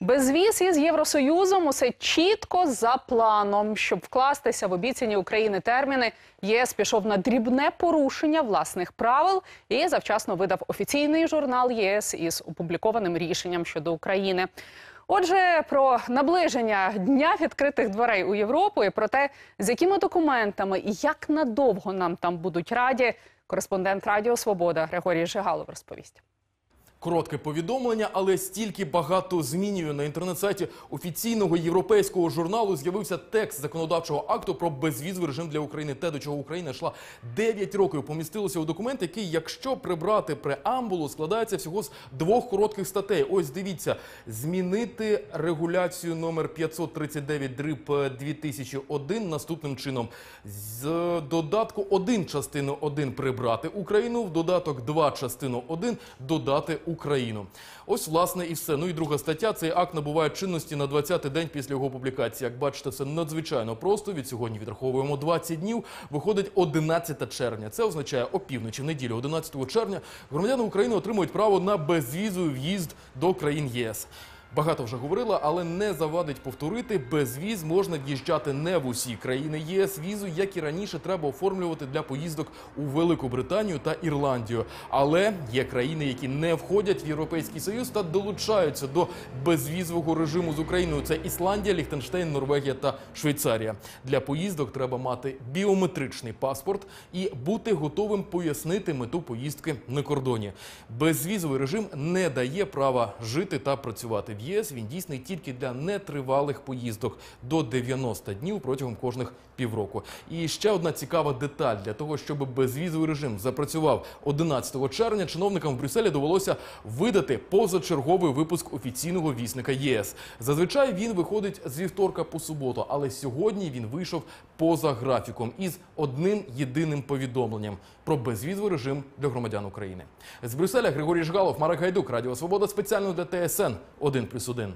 Безвіз із Євросоюзом усе чітко за планом. Щоб вкластися в обіцяні України терміни, ЄС пішов на дрібне порушення власних правил і завчасно видав офіційний журнал ЄС із опублікованим рішенням щодо України. Отже, про наближення дня відкритих дверей у Європу і про те, з якими документами і як надовго нам там будуть раді, кореспондент Радіо Свобода Григорій Жигалов розповість. Коротке повідомлення, але стільки багато змінює на інтернет-сайті офіційного європейського журналу. З'явився текст законодавчого акту про безвізовий режим для України. Те, до чого Україна йшла 9 років, помістилося у документ, який, якщо прибрати преамбулу, складається всього з двох коротких статей. Ось дивіться, змінити регуляцію номер 539 дріб 2001 наступним чином. З додатку 1 частину 1 прибрати Україну, в додаток 2 частину 1 додати Україну. Ось власне і все. Ну і друга стаття. Цей акт набуває чинності на 20-й день після його публікації. Як бачите, це надзвичайно просто. Від сьогодні відраховуємо 20 днів. Виходить 11 червня. Це означає опівночі неділю, 11 червня, громадяни України отримують право на безвізовий в'їзд до країн єС. Багато вже говорила, але не завадить повторити. Без віз можна в'їжджати не в усі країни ЄС. Візу, як і раніше, треба оформлювати для поїздок у Велику Британію та Ірландію. Але є країни, які не входять в Європейський Союз та долучаються до безвізового режиму з Україною. Це Ісландія, Ліхтенштейн, Норвегія та Швейцарія. Для поїздок треба мати біометричний паспорт і бути готовим пояснити мету поїздки на кордоні. Безвізовий режим не дає права жити та працювати в ЄС. Він дійсний тільки для нетривалих поїздок до 90 днів протягом кожних півроку. І ще одна цікава деталь для того, щоб безвізовий режим запрацював 11 червня. Чиновникам в Брюсселі довелося видати позачерговий випуск офіційного вісника ЄС. Зазвичай він виходить з вівторка по суботу, але сьогодні він вийшов поза графіком із одним єдиним повідомленням про безвізовий режим для громадян України. З Брюсселя Григорій Жгалов, Марек Гайдук, Радіо Свобода спеціально для ТСН 1+,1.